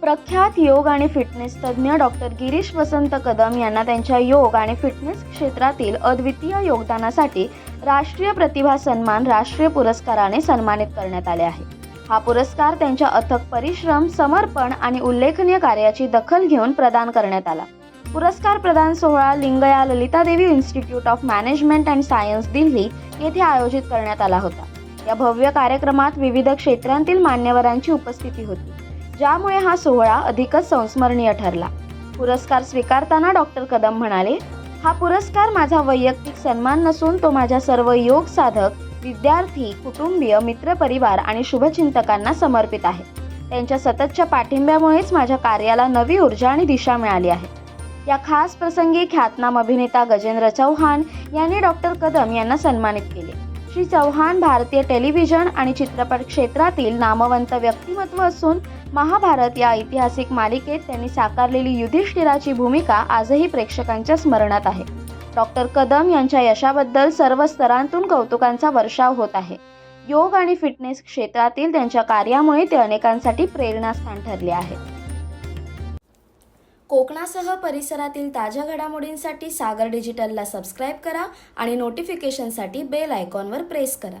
प्रख्यात योग आणि फिटनेस तज्ज्ञ डॉक्टर गिरीश वसंत कदम यांना त्यांच्या योग आणि फिटनेस क्षेत्रातील अद्वितीय योगदानासाठी राष्ट्रीय प्रतिभा सन्मान राष्ट्रीय पुरस्काराने सन्मानित करण्यात आले आहे. हा पुरस्कार त्यांच्या अथक परिश्रम समर्पण आणि उल्लेखनीय कार्याची दखल घेऊन प्रदान करण्यात आला. पुरस्कार प्रदान सोहळा Lingaya Lalitadevi institute of management and science Delhi येथे आयोजित करण्यात आला होता. या भव्य कार्यक्रमात विविध क्षेत्रांतील मान्यवरांची उपस्थिती होती. ज्यामुळे हा सोहळा अधिकच संस्मरणीय ठरला. पुरस्कार स्वीकारताना डॉक्टर कदम म्हणाले हा पुरस्कार माझा वैयक्तिक सन्मान नसून तो माझ्या सर्व योग साधक विद्यार्थी कुटुंबीय मित्रपरिवार आणि शुभचिंतकांना समर्पित आहे. त्यांच्या सततच्या पाठिंब्यामुळेच माझ्या कार्याला नवी ऊर्जा आणि दिशा मिळाली आहे. या खास प्रसंगी ख्यातनाम अभिनेता गजेंद्र चौहान यांनी डॉक्टर कदम यांना सन्मानित केले. श्री चौहान भारतीय टेलिव्हिजन आणि चित्रपट क्षेत्रातील नामवंत व्यक्तिमत्व असून महाभारत या ऐतिहासिक मालिकेत त्यांनी साकारलेली युधिष्ठिराची भूमिका आजही प्रेक्षकांच्या स्मरणात आहे. डॉक्टर कदम यांच्या यशाबद्दल सर्व स्तरांतून कौतुकांचा वर्षाव होत आहे. योग आणि फिटनेस क्षेत्रातील त्यांच्या कार्यामुळे ते अनेकांसाठी प्रेरणास्थान ठरले आहे. कोकणासह परिसरातील ताज्या घडामोडींसाठी सागर डिजिटलला सबस्क्राईब करा आणि नोटिफिकेशनसाठी बेल आयकॉनवर प्रेस करा.